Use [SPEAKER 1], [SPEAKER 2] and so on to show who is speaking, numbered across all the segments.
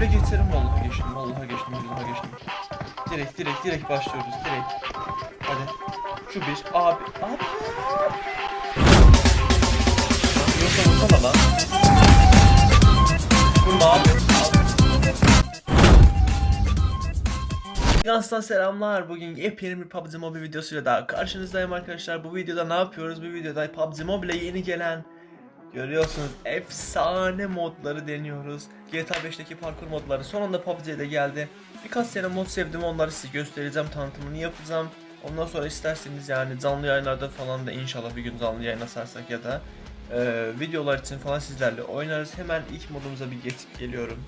[SPEAKER 1] Şöyle geçerim vallahi geçtim vallahi geçtim vallahi geçtim. Direkt direkt direkt başlıyoruz direkt. Hadi. Şu bir abi abi. Yoksa vursana lan. Vurma abi. Yansıdan selamlar. Bugün yepyeni bir PUBG Mobile videosuyla daha karşınızdayım arkadaşlar. Bu videoda ne yapıyoruz? Bu videoda PUBG Mobile'e yeni gelen görüyorsunuz efsane modları deniyoruz. GTA 5'teki parkur modları sonunda PUBG'ye de geldi. Birkaç sene mod sevdim onları size göstereceğim tanıtımını yapacağım. Ondan sonra isterseniz yani canlı yayınlarda falan da inşallah bir gün canlı yayın asarsak ya da e, videolar için falan sizlerle oynarız. Hemen ilk modumuza bir geçip geliyorum.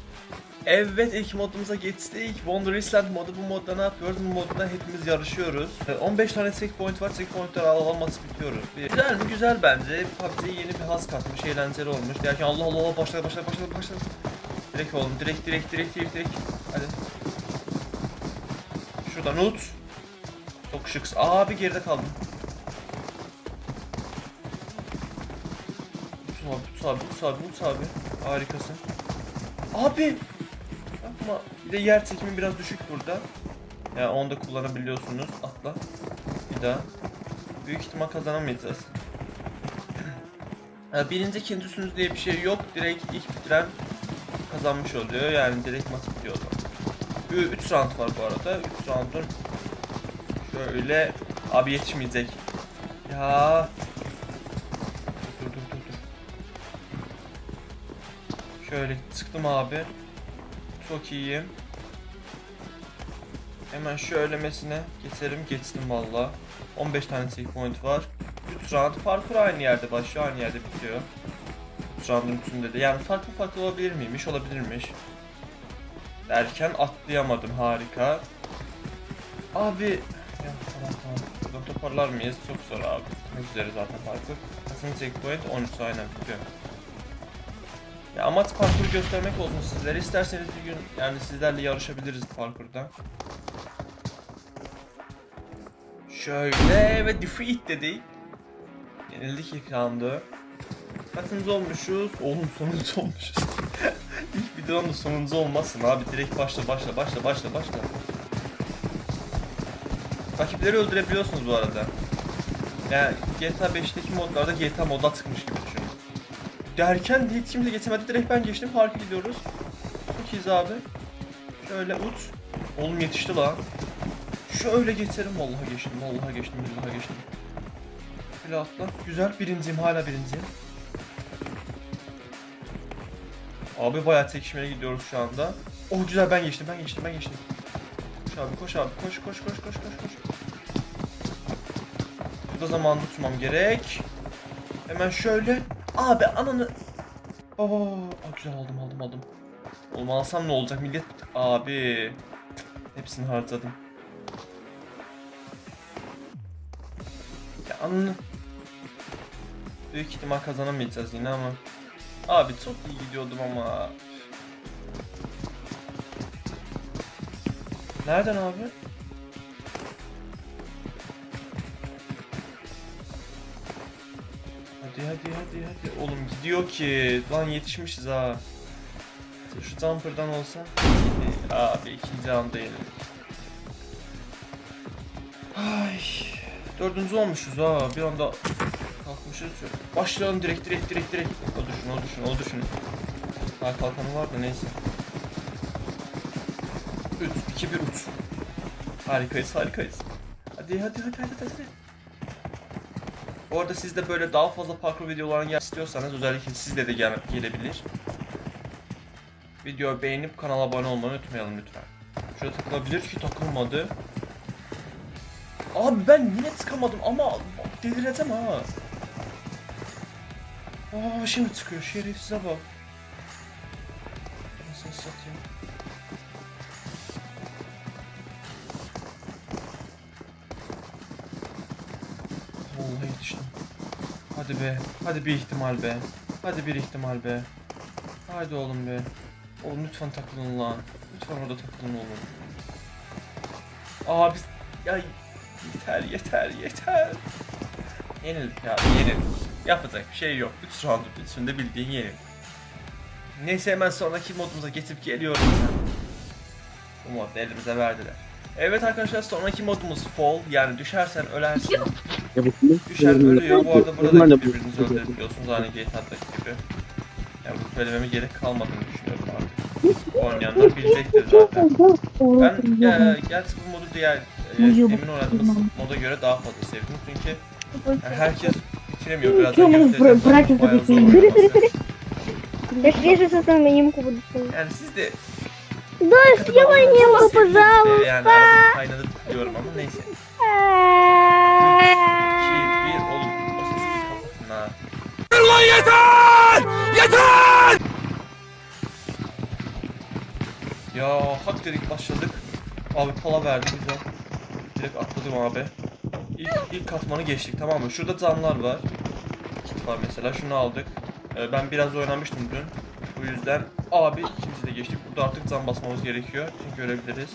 [SPEAKER 1] Evet ilk modumuza geçtik. Wonder Island modu bu modda ne yapıyoruz? Bu modda hepimiz yarışıyoruz. E, 15 tane checkpoint var. Checkpointleri alamazsa bitiyoruz. Güzel mi? Güzel bence. PUBG'ye yeni bir haz katmış. Eğlenceli olmuş. Derken Allah Allah Allah başladı başladı başladı başladı. Direkt oğlum direkt direkt direkt direkt direkt. Hadi. Şuradan ut. Çok şıks. Abi geride kaldım. Abi, tut abi, tut abi, tut abi. Harikasın. Abi! Yapma. Bir de yer çekimi biraz düşük burada. Ya yani onu da kullanabiliyorsunuz. Atla. Bir daha. Büyük ihtimal kazanamayacağız. Ya birinci ikincisiniz diye bir şey yok. Direkt ilk bitiren kazanmış oluyor. Yani direkt maç bitiyor o zaman. 3 round var bu arada. 3 roundun şöyle abi yetişmeyecek. Ya Şöyle çıktım abi. Çok iyiyim. Hemen şöylemesine geçerim. Geçtim valla. 15 tane checkpoint var. 3 round parkur aynı yerde başlıyor, aynı yerde bitiyor. 3 roundun üçünde de. Yani farklı farklı olabilir miymiş? Olabilirmiş. Derken atlayamadım. Harika. Abi... Ya, tamam tamam. Toparlar mıyız? Çok zor abi. Ne üzere zaten parkur. Kasım checkpoint 13 aynen bitiyor. Ya amaç parkuru göstermek olsun sizlere. İsterseniz bir gün yani sizlerle yarışabiliriz parkurda. Şöyle ve defeat dedik. Yenildik ilk roundu. Kaçıncı olmuşuz? Oğlum sonuncu olmuşuz. ilk videonun da sonuncu olmasın abi. Direkt başla başla başla başla başla. Rakipleri öldürebiliyorsunuz bu arada. Yani GTA 5'teki modlarda GTA moda çıkmış gibi. Derken de hiç kimse geçemedi. Direkt ben geçtim. Parka gidiyoruz. Çok abi. Şöyle uç. Oğlum yetişti lan. Şöyle geçerim. Vallahi geçtim. Vallahi geçtim. Vallahi geçtim. Şöyle atla. Güzel. Birinciyim. Hala birinciyim. Abi bayağı çekişmeye gidiyoruz şu anda. Oh güzel ben geçtim. Ben geçtim. Ben geçtim. Koş abi koş abi. Koş koş koş koş koş koş. Burada zamanında tutmam gerek. Hemen şöyle. Abi ananı. Baba. Aa, güzel aldım aldım aldım. Oğlum alsam ne olacak millet? Abi. Hepsini harcadım. Ya ananı. Büyük ihtimal kazanamayacağız yine ama. Abi çok iyi gidiyordum ama. Nereden abi? Hadi hadi hadi hadi. Oğlum gidiyor ki. Lan yetişmişiz ha. Şu jumper'dan olsa. Ee, Abi ikinci anda yenildik. Ay. Dördüncü olmuşuz ha. Bir anda kalkmışız. Başlayalım direkt direkt direkt direkt. O düşün o düşün o düşün. Ha kalkanı var da neyse. 3, 2, 1 uç. Harikayız harikayız. Hadi hadi hadi hadi hadi. Bu arada siz de böyle daha fazla parkur videolarını gel istiyorsanız özellikle sizde de gel gelebilir. Videoyu beğenip kanala abone olmayı unutmayalım lütfen. Şöyle takılabilir ki takılmadı. Abi ben yine çıkamadım ama delireceğim ha. Aa şimdi çıkıyor şerefsize bak. Hadi be. Hadi bir ihtimal be. Hadi bir ihtimal be. Hadi oğlum be. Oğlum lütfen takılın lan. Lütfen orada takılın oğlum. Abi ya yeter yeter yeter. Yenildik abi yenildik. Yapacak bir şey yok. 3 round üstünde bildiğin yenildik. Neyse hemen sonraki modumuza geçip geliyorum ben. Bu mod elimize verdiler. Evet arkadaşlar sonraki modumuz fall yani düşersen ölersin.
[SPEAKER 2] Ya bu film
[SPEAKER 1] Düşer ölüyor. Bu arada burada
[SPEAKER 2] Bunlar
[SPEAKER 1] da
[SPEAKER 2] da bu-
[SPEAKER 1] birbirinizi öldürebiliyorsunuz aynı GTA'daki gibi. Yani bu söylememe gerek kalmadığını düşünüyorum artık. Oynayanlar bilecektir zaten. Ben ya, gerçi bu modu diğer e, emin oynadığımız moda göre daha fazla sevdim çünkü yani herkes bitiremiyor birazdan
[SPEAKER 3] Тёма,
[SPEAKER 1] göstereceğim.
[SPEAKER 3] бра- братья
[SPEAKER 1] Bayağı zor
[SPEAKER 3] запустили.
[SPEAKER 1] oynaması.
[SPEAKER 3] Я свежий со своим именем буду.
[SPEAKER 1] Yani siz de
[SPEAKER 3] Да,
[SPEAKER 1] katı
[SPEAKER 3] съела
[SPEAKER 1] bağlanırsanız
[SPEAKER 3] его,
[SPEAKER 1] sevinirim de
[SPEAKER 3] пожалуйста.
[SPEAKER 1] Yani arada kaynadı diyorum ama neyse. Ya hak dedik başladık. Abi pala verdi güzel. Direkt atladım abi. İlk, ilk katmanı geçtik tamam mı? Şurada zamlar var. Kit var mesela şunu aldık. Ee, ben biraz oynamıştım dün. Bu yüzden abi ikimizi de geçtik. Burada artık zam basmamız gerekiyor. Çünkü görebiliriz.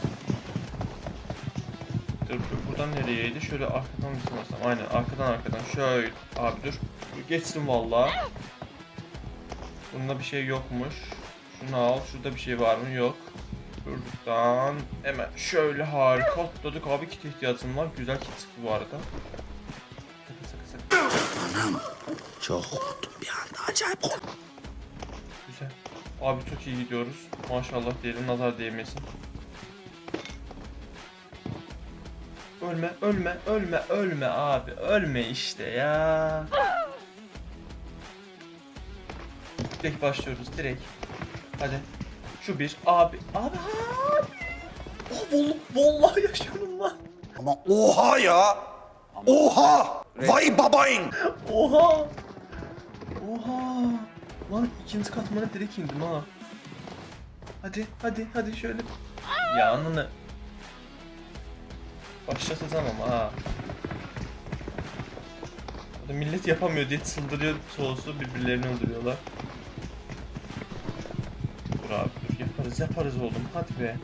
[SPEAKER 1] Dur dur, buradan nereyeydi? Şöyle arkadan mı sanırsam? Aynen arkadan arkadan. Şöyle abi dur. Geçsin vallahi. Bunda bir şey yokmuş. Şunu al. Şurada bir şey var mı? Yok. Buradan hemen şöyle harika atladık. Abi kit ihtiyacım var. Güzel kit çıktı bu arada. Sakın.
[SPEAKER 4] Çok korktum bir anda acayip korktum.
[SPEAKER 1] Güzel. Abi çok iyi gidiyoruz. Maşallah diyelim nazar değmesin. Ölme, ölme, ölme, ölme abi. Ölme işte ya. Direkt başlıyoruz direkt. Hadi. Şu bir. Abi. Abi. Abi. Oh, vallahi, vallahi yaşıyorum lan.
[SPEAKER 4] Ama oha ya. Oha. Vay babayın.
[SPEAKER 1] Oha. Oha. Lan ikinci katmana direkt indim ha. Hadi hadi hadi şöyle. Ya ananı. Başlatacağım ama ha. Burada millet yapamıyor diye çıldırıyor soğusu birbirlerini öldürüyorlar. Dur abi dur yaparız yaparız oğlum hadi be.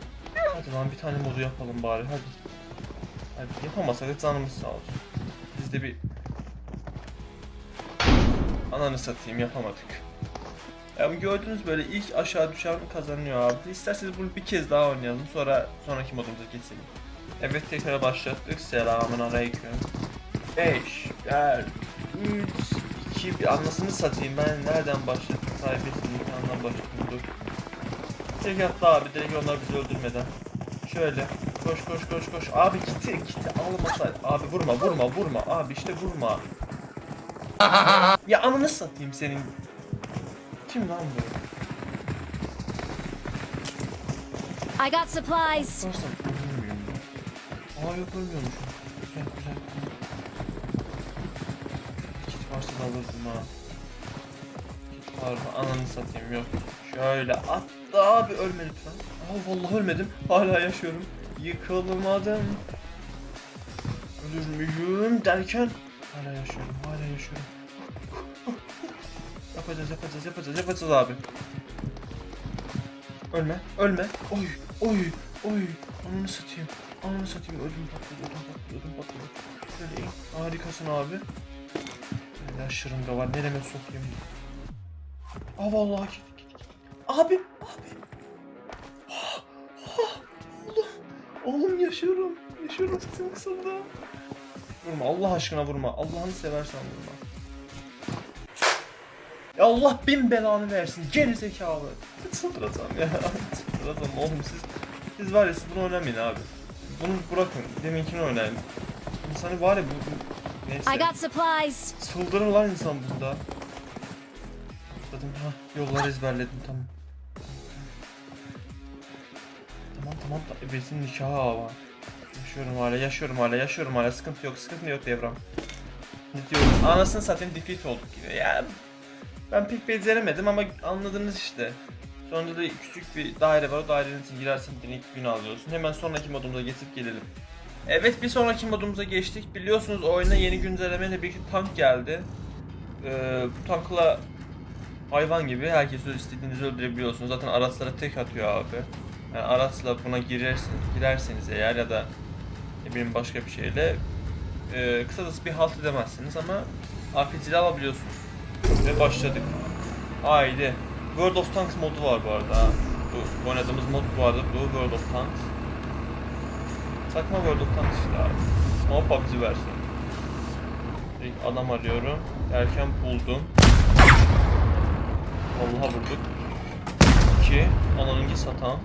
[SPEAKER 1] Hadi lan bir tane modu yapalım bari hadi. Hadi yapamasak da canımız sağ olsun. Biz de bir Ananı satayım yapamadık. Ya bu gördüğünüz böyle ilk aşağı düşen kazanıyor abi. İsterseniz bunu bir kez daha oynayalım sonra sonraki modumuza geçelim. Evet tekrar başlattık. Selamun aleyküm. 5, 4, 3, 2, 1 anlasını satayım ben nereden başladım? Kaybettim imkandan başladım dur. Tek attı abi direkt onlar bizi öldürmeden. Şöyle koş koş koş koş. Abi kiti kiti almasay. Abi vurma vurma vurma abi işte vurma. Ya ananı satayım senin. Kim lan bu?
[SPEAKER 5] I got supplies.
[SPEAKER 1] Mu? Aa yok ölmüyormuşum. Güzel güzel. Kit varsa da alırdım ha. Kit var mı? Ananı satayım yok. Şöyle attı abi ölme lütfen. Aa vallahi ölmedim. Hala yaşıyorum. Yıkılmadım. Ölür müyüm derken hala yaşıyorum. Hala yaşıyorum. yapacağız yapacağız yapacağız yapacağız abi. Ölme, ölme. Oy, oy, oy. Ananı satayım. Ananı satayım. Ödüm patladı, ödüm patladı, ödüm patladı. Şöyle. Harikasın abi. Ya şırınga var. Nereme sokayım? Aa vallahi git, git, git. Abi, abi. Ah, ah, Oğlum, oğlum yaşıyorum. Yaşıyorum sesim kısıldı. Vurma Allah aşkına vurma. Allah'ını seversen vurma. Ya Allah bin belanı versin geri zekalı. Çıldıracağım ya. Çıldıracağım oğlum siz. Siz var ya siz bunu oynamayın abi. Bunu bırakın. Deminkini oynayın. İnsanı var ya bu... bu-
[SPEAKER 5] I
[SPEAKER 1] Neyse.
[SPEAKER 5] got supplies.
[SPEAKER 1] Çıldırır lan insan bunda. Dedim ha yolları ezberledim tamam. Tamam tamam da ebesin nikahı ama. Yaşıyorum hala yaşıyorum hala yaşıyorum hala sıkıntı yok sıkıntı yok devram. Ne diyorum anasını satayım defeat olduk yine ya. Ben pek beceremedim ama anladınız işte. Sonunda da küçük bir daire var o dairenin içine girersen direkt gün alıyorsun. Hemen sonraki modumuza geçip gelelim. Evet bir sonraki modumuza geçtik. Biliyorsunuz oyuna yeni güncellemeyle bir tank geldi. Ee, bu tankla hayvan gibi herkesi istediğinizi öldürebiliyorsunuz. Zaten araçlara tek atıyor abi. Yani araçla buna girersiniz, girerseniz eğer ya da ne bileyim başka bir şeyle e, kısacası bir halt edemezsiniz ama RPG'de alabiliyorsunuz. Ve başladık. Haydi. World of Tanks modu var bu arada. Bu oynadığımız mod bu arada bu World of Tanks. Sakma World of Tanks işte abi. Ama PUBG versiyonu. Bir adam arıyorum. Derken buldum. Vallahi vurduk. 2. Ananınki satan.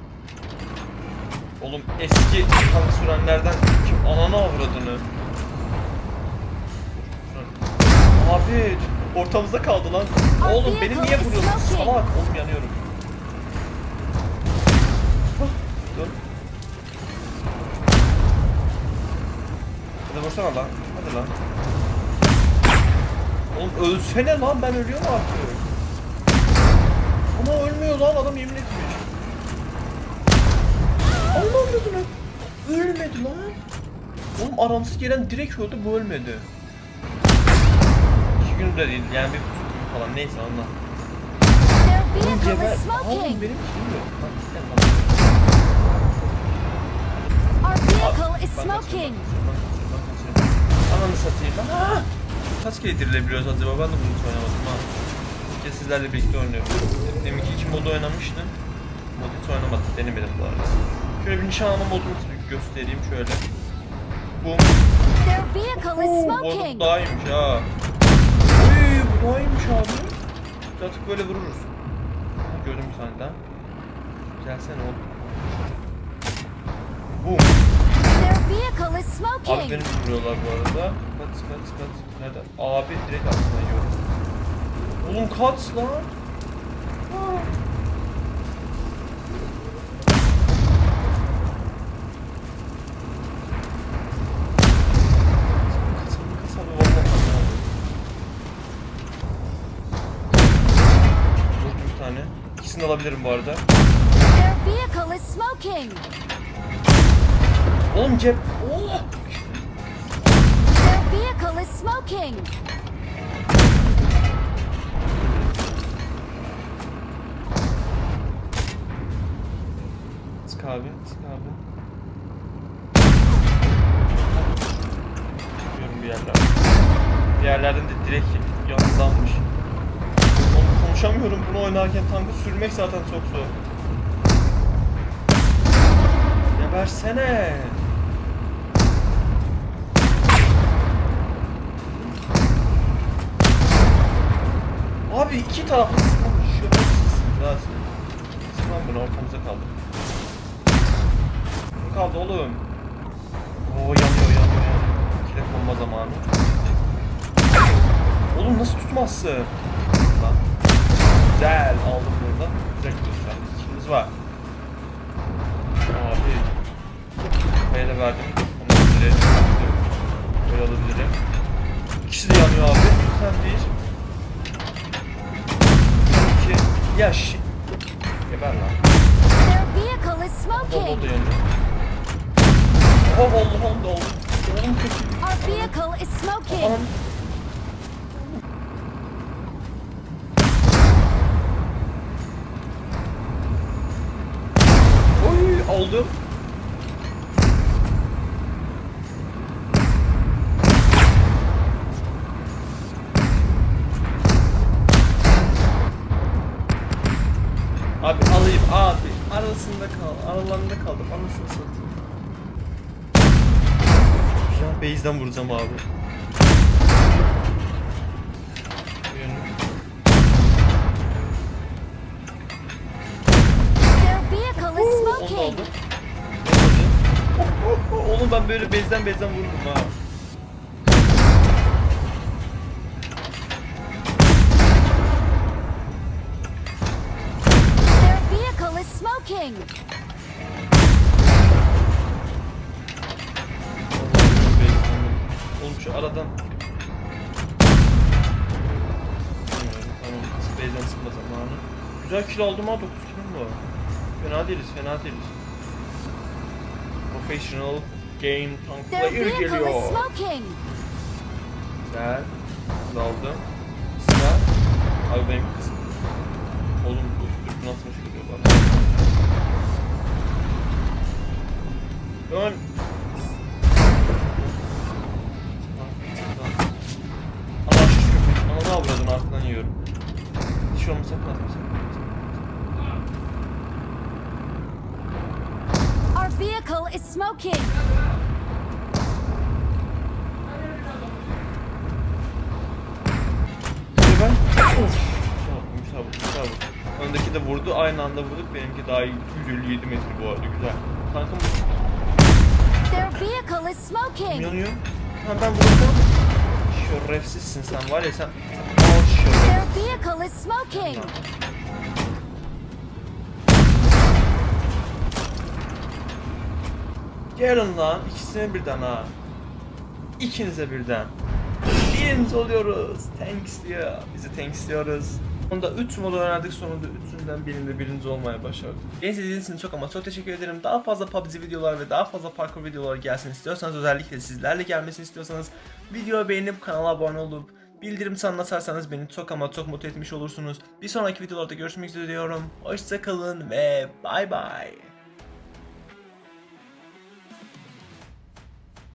[SPEAKER 1] Oğlum eski tank sürenlerden kim ananı avradını. Abi ortamızda kaldı lan. Oğlum beni niye vuruyorsun salak? Oğlum yanıyorum. Dur. Hadi vursana lan. Hadi lan. Oğlum ölsene lan ben ölüyorum artık. Ama ölmüyor lan adam yemin etmiş. Allah öldürdü Ölmedi lan. Oğlum aramsız gelen direkt öldü bu ölmedi. Gün de değil yani bir buçuk gün falan neyse ondan. Oğlum
[SPEAKER 5] vehicle
[SPEAKER 1] geber...
[SPEAKER 5] is
[SPEAKER 1] Oğlum
[SPEAKER 5] smoking.
[SPEAKER 1] benim şeyim yok. Lan gel lan.
[SPEAKER 5] Our vehicle is smoking.
[SPEAKER 1] Ananı satayım. Aa! Kaç kere dirilebiliyoruz acaba? Ben de bunu hiç oynamadım ha. Bir kez sizlerle birlikte oynuyorum. Demin ki iki modu oynamıştım. Modu hiç oynamadım. Denemedim bu arada. Şöyle bir nişan alma modunu göstereyim şöyle. Bu
[SPEAKER 5] Their vehicle is smoking.
[SPEAKER 1] daha iyiymiş ha. İyiymiş abi. Artık böyle vururuz. Gördüm bir tane daha. Gelsene oğlum. Boom. Abi beni vuruyorlar bu arada. Kaç kaç kaç. Nerede? Abi direkt altına yiyorum. Oğlum kaç lan. Aa. Alabilirim bu arada. Oğlum cep. Oh! Sık abi, sık abi. Görüyorum bir yerler. Bir yerlerden de direkt yanından Oğlum konuşamıyorum bunu oynarken tankı sürmek zaten çok zor. Gebersene. Abi iki taraflı sıkılmış. Şöyle Sıkmam bunu ortamıza kaldı. Ne kaldı oğlum? Oo yanıyor yanıyor yanıyor. Kile zamanı. Oğlum nasıl tutmazsın? Lan. Güzel aldım burada. Güzel gidiyoruz şu an. İkimiz var. Abi. Kayla verdim. Onu alabilirim. Böyle alabilirim. İkisi de yanıyor abi. Sen bir. İki. Ya şi... Geber lan. Bol da yanıyor. Oh Allah'ım da oldu. Oğlum iyi.
[SPEAKER 5] Our vehicle is smoking.
[SPEAKER 1] Anam. Oy aldım. Abi alayım abi. Arasında kal. Aralarında kaldım. Anasını satayım. An base'den vuracağım abi. Ben böyle bezden bezden vururum ha.
[SPEAKER 5] Their vehicle is smoking.
[SPEAKER 1] Oğlum şu aradan... Tamam, Space'den sıkma zamanı. Güzel kill aldım ha, 9 killim var. Fena değiliz, fena değiliz. Professional Game Tank Player geliyor. Güzel. Daldım. Sıra. Abi benim kızım. Oğlum bu üstünü atmış geliyor bana. Dön. Ana avradın arkadan yiyorum. Hiç şey olmasa kalmasın.
[SPEAKER 5] Our vehicle is smoking.
[SPEAKER 1] De vurdu, aynı anda vurduk. Benimki daha iyi. 157 metre bu arada, güzel. Tankım
[SPEAKER 5] Their vehicle is smoking.
[SPEAKER 1] yanıyor. Ha ben vurursam... Şerefsizsin sen var ya sen... Al şeref.
[SPEAKER 5] Their vehicle is smoking.
[SPEAKER 1] Gelin lan ikisine birden ha. İkinize birden. Biriniz oluyoruz. Thanks diyor. Bizi thanks diyoruz. Onda 3 modu öğrendik sonunda üçünden birinde birinci olmaya başardık. Beni izlediğiniz için çok ama çok teşekkür ederim. Daha fazla PUBG videolar ve daha fazla parkur videoları gelsin istiyorsanız özellikle sizlerle gelmesini istiyorsanız videoyu beğenip kanala abone olup bildirim çanına atarsanız beni çok ama çok mutlu etmiş olursunuz. Bir sonraki videolarda görüşmek üzere diyorum. Hoşçakalın ve bay bay.